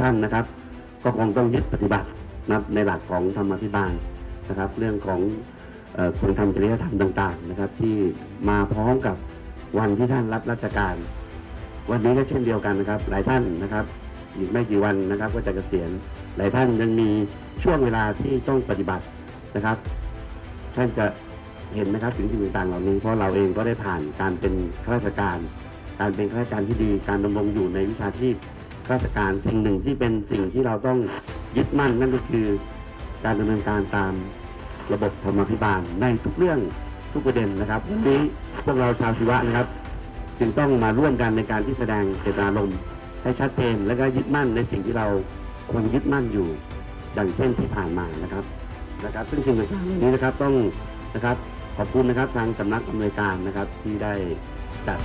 ท่านนะครับ ก็คงต้องยึดปฏิบัตินะครับในหลักของธรรมพิบาลนะครับ เรื่องของอคุณธรรมจริยธรรมต่าง ๆ นะครับ ที่มาพร้อมกับวันที่ท่านรับราชการ วันนี้ก็เช่นเดียวกันนะครับ หลายท่านนะครับอีกไม่กี่วันนะครับ ก็จะเกษียณหลายท่านยังมีช่วงเวลาที่ต้องปฏิบัตินะครับ ท่านจะเห็นนะครับถึงสิ่งต่างๆเหล่านี้เพราะเราเองก็ได้ผ่านการเป็นข้าราชการ การเป็นข้าราชการที่ดี การดำรงอยู่ในวิชาชีพ ราชการสิ่งหนึ่งที่เป็นสิ่งที่เราต้องยึดมั่นนั่นก็คือ การดำเนินการตามระบบธรรมาภิบาลในทุกเรื่องทุกประเด็นนะครับวันนี้พวกเราชาวชีวะนะครับ จึงต้องมาร่วมกันในการที่แสดงเจตนารมณ์ให้ชัดเจนและก็ยึดมั่นในสิ่งที่เราควรยึดมั่นอยู่อย่างเช่นที่ผ่านมานะครับนะครับ ซึ่งสิ่งต่างๆนี้นะครับต้องนะครับขอบคุณนะครับทางสำนักอำนวยการนะครับที่ได้จัด